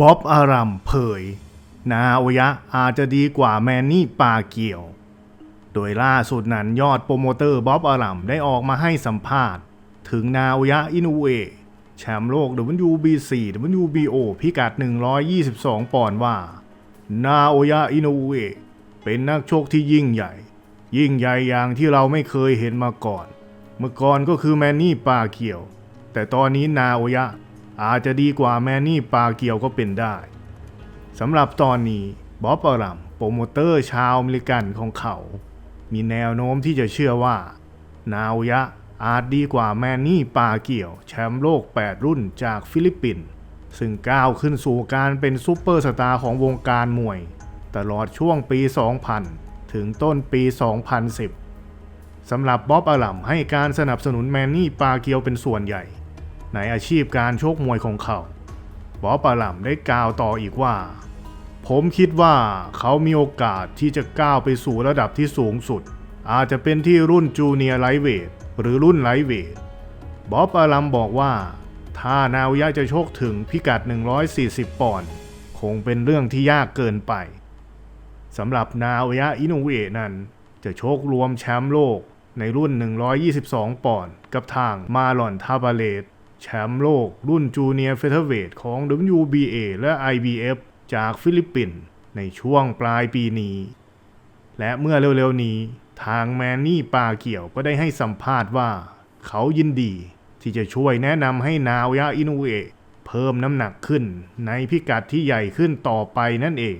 บ๊อบอารัมเผย นาโอยะอาจจะดีกว่าแมนนี่ปาเกียว โดยล่าสุดนั้นยอดโปรโมเตอร์บ๊อบอารัมได้ออกมาให้สัมภาษณ์ ถึงนาโอยะอินูเอะแชมป์โลก WBC WBO พิกัด 122 ปอนด์ว่า นาโอยะอินูเอะเป็นนักชกที่ยิ่งใหญ่ ยิ่งใหญ่อย่างที่เราไม่เคยเห็นมาก่อน เมื่อก่อนก็คือแมนนี่ปาเกียว แต่ตอนนี้นาโอยะ อาจจะดีกว่าแมนนี่ปาเกียวก็เป็นได้สำหรับตอนนี้บ๊อบอารัมโปรโมเตอร์ชาวอเมริกันของเขา มีแนวโน้มที่จะเชื่อว่า นาโอยะอาจดีกว่าแมนนี่ปาเกี่ยว แชมป์โลก 8 รุ่นจากฟิลิปปินส์ซึ่งก้าวขึ้นสู่การเป็นซูเปอร์สตาร์ของวงการมวย ตลอดช่วงปี 2000 ถึงต้นปี 2010 สำหรับบ๊อบอาลัมให้การสนับสนุนแมนนี่ปาเกียวเป็นส่วนใหญ่ ในอาชีพการชกมวยของเขาบ๊อบอาลัมได้กล่าวต่ออีกว่า ผมคิดว่าเขามีโอกาสที่จะก้าวไปสู่ระดับที่สูงสุด อาจจะเป็นที่รุ่นจูเนียร์ไลท์เวทหรือรุ่นไลท์เวทบ๊อบอาลัมบอกว่า ถ้านาวยะจะโชคถึงพิกัด 140 ปอนด์คงเป็นเรื่องที่ยากเกินไปสำหรับนาวยะอินุเอนั้นจะโชครวมแชมป์โลกในรุ่น 122 ปอนด์กับทางมาลอนทาบาเลต แชมป์โลกรุ่นจูเนียร์เฟเธอร์เวทของ WBA และ IBF จากฟิลิปปินส์ในช่วงปลายปีนี้ และเมื่อเร็วๆนี้ ทางแมนนี่ปาเกี่ยวก็ได้ให้สัมภาษณ์ว่า เขายินดีที่จะช่วยแนะนำให้นาวยะอินุเอะเพิ่มน้ำหนักขึ้นในพิกัดที่ใหญ่ขึ้นต่อไปนั่นเอง